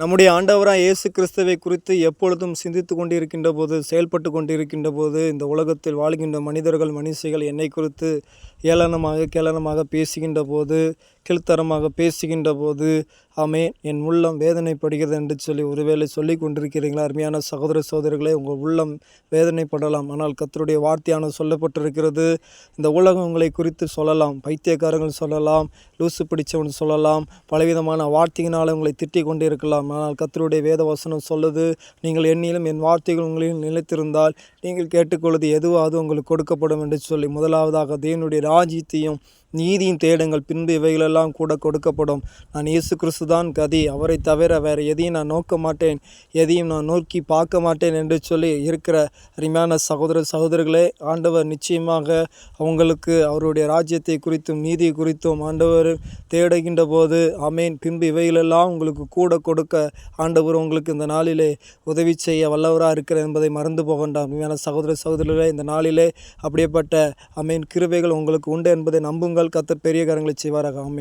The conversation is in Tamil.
நம்முடைய ஆண்டவராக இயேசு கிறிஸ்துவை குறித்து எப்பொழுதும் சிந்தித்து கொண்டிருக்கின்ற போது செயல்பட்டு கொண்டிருக்கின்ற போது இந்த உலகத்தில் வாழ்கின்ற மனிதர்கள் மனுஷிகள் என்னை குறித்து ஏளனமாக கேளனமாக பேசுகின்ற போது கீழ்த்தரமாக பேசுகின்ற போது ஆமே என் உள்ளம் வேதனைப்படுகிறது என்று சொல்லி ஒருவேளை சொல்லி கொண்டிருக்கிறீங்களா அருமையான சகோதர சகோதரிகளே உங்கள் உள்ளம் வேதனைப்படலாம். ஆனால் கத்தருடைய வார்த்தையான சொல்லப்பட்டிருக்கிறது. இந்த உலகம் உங்களை குறித்து சொல்லலாம். பைத்தியக்காரங்கள் சொல்லலாம். லூசு பிடிச்சவன் சொல்லலாம். பலவிதமான வார்த்தையினால் உங்களை திட்டிக் கொண்டிருக்கலாம். ஆனால் கத்தருடைய வேத வசனம் சொல்லுது நீங்கள் என்னிலும் என் வார்த்தைகள் உங்களில் நிலைத்திருந்தால் நீங்கள் கேட்டுக்கொள்வது எதுவோ அது உங்களுக்கு கொடுக்கப்படும் என்று சொல்லி முதலாவதாக தேவனுடைய ராஜ்யத்தையும் நீதியின் தேடுங்கள் பின்பு இவைகளெல்லாம் கூட கொடுக்கப்படும். நான் இயேசு கிறிஸ்து தான் கதி. அவரை தவிர வேறு எதையும் நான் நோக்க மாட்டேன் எதையும் நான் நோக்கி பார்க்க மாட்டேன் என்று சொல்லி இருக்கிற அருமையான சகோதர சகோதரிகளே ஆண்டவர் நிச்சயமாக அவங்களுக்கு அவருடைய ராஜ்யத்தை குறித்தும் நீதி குறித்தும் ஆண்டவர் தேடுகின்ற போது அமேன் பின்பு இவைகளெல்லாம் உங்களுக்கு கூட கொடுக்க ஆண்டவர் உங்களுக்கு இந்த நாளிலே உதவி செய்ய வல்லவராக இருக்கிறார் என்பதை மறந்து போக வேண்டாம் அருமையான சகோதர சகோதரிகளே இந்த நாளிலே அப்படியேப்பட்ட அமேன் கிருவைகள் உங்களுக்கு உண்டு என்பதை நம்புங்கள். கத்தர் பெரிய காரியங்களை செய்வாராக. ஆமென்.